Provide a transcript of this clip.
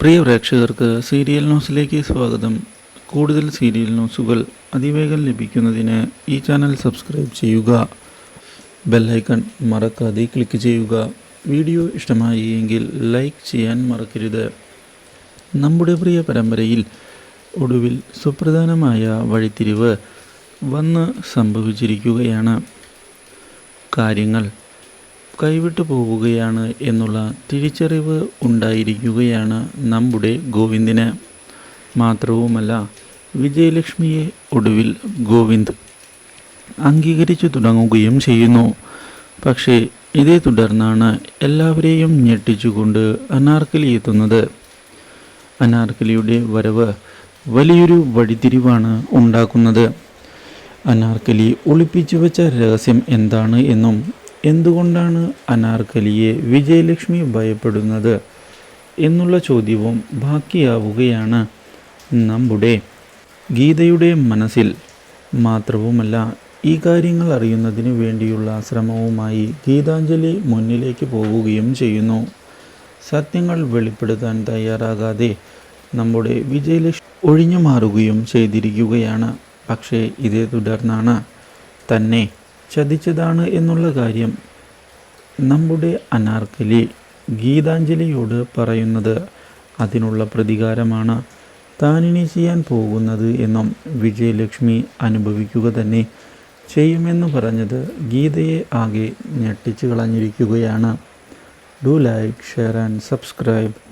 പ്രിയ പ്രേക്ഷകർക്ക് സീരിയൽ ന്യൂസിലേക്ക് സ്വാഗതം. കൂടുതൽ സീരിയൽ ന്യൂസുകൾ അതിവേഗം ലഭിക്കുന്നതിന് ഈ ചാനൽ സബ്സ്ക്രൈബ് ചെയ്യുക. ബെല്ലൈക്കൺ മറക്കാതെ ക്ലിക്ക് ചെയ്യുക. വീഡിയോ ഇഷ്ടമായി എങ്കിൽ ലൈക്ക് ചെയ്യാൻ മറക്കരുത്. നമ്മുടെ പ്രിയ പരമ്പരയിൽ ഒടുവിൽ സുപ്രധാനമായ വഴിത്തിരിവ് വന്ന് സംഭവിച്ചിരിക്കുകയാണ്. കാര്യങ്ങൾ കൈവിട്ടു പോവുകയാണ് എന്നുള്ള തിരിച്ചറിവ് ഉണ്ടായിരിക്കുകയാണ് നമ്മുടെ ഗോവിന്ദിന്. മാത്രവുമല്ല വിജയലക്ഷ്മിയെ ഒടുവിൽ ഗോവിന്ദ് അംഗീകരിച്ചു തുടങ്ങുകയും ചെയ്യുന്നു. പക്ഷേ ഇതേ തുടർന്നാണ് എല്ലാവരെയും ഞെട്ടിച്ചുകൊണ്ട് അനാർക്കലി എത്തുന്നത്. അനാർക്കലിയുടെ വരവ് വലിയൊരു വഴിതിരിവാണ് ഉണ്ടാക്കുന്നത്. അനാർക്കലി ഒളിപ്പിച്ചു വെച്ച രഹസ്യം എന്താണ് എന്നും എന്തുകൊണ്ടാണ് അനാർക്കലിയെ വിജയലക്ഷ്മി ഭയപ്പെടുന്നത് എന്നുള്ള ചോദ്യവും ബാക്കിയാവുകയാണ്. നമ്മുടെ ഗീതയുടെ മനസ്സിൽ മാത്രവുമല്ല ഈ കാര്യങ്ങൾ അറിയുന്നതിന് വേണ്ടിയുള്ള ശ്രമവുമായി ഗീതാഞ്ജലി മുന്നിലേക്ക് പോവുകയും ചെയ്യുന്നു. സത്യങ്ങൾ വെളിപ്പെടുത്താൻ തയ്യാറാകാതെ നമ്മുടെ വിജയലക്ഷ്മി ഒഴിഞ്ഞു മാറുകയും ചെയ്തിരിക്കുകയാണ്. പക്ഷേ ഇതേ തുടർന്നാണ് തന്നെ ചതിച്ചതാണ് എന്നുള്ള കാര്യം നമ്മുടെ അനാർക്കലി ഗീതാഞ്ജലിയോട് പറയുന്നത് അതിനുള്ള പ്രതികാരമാണ്. താനിനി ചെയ്യാൻ പോകുന്നത് എന്നും വിജയലക്ഷ്മി അനുഭവിക്കുക തന്നെ ചെയ്യുമെന്ന് പറഞ്ഞത് ഗീതയെ ആകെ ഞെട്ടിച്ചു കളഞ്ഞിരിക്കുകയാണ്. Do like share and subscribe.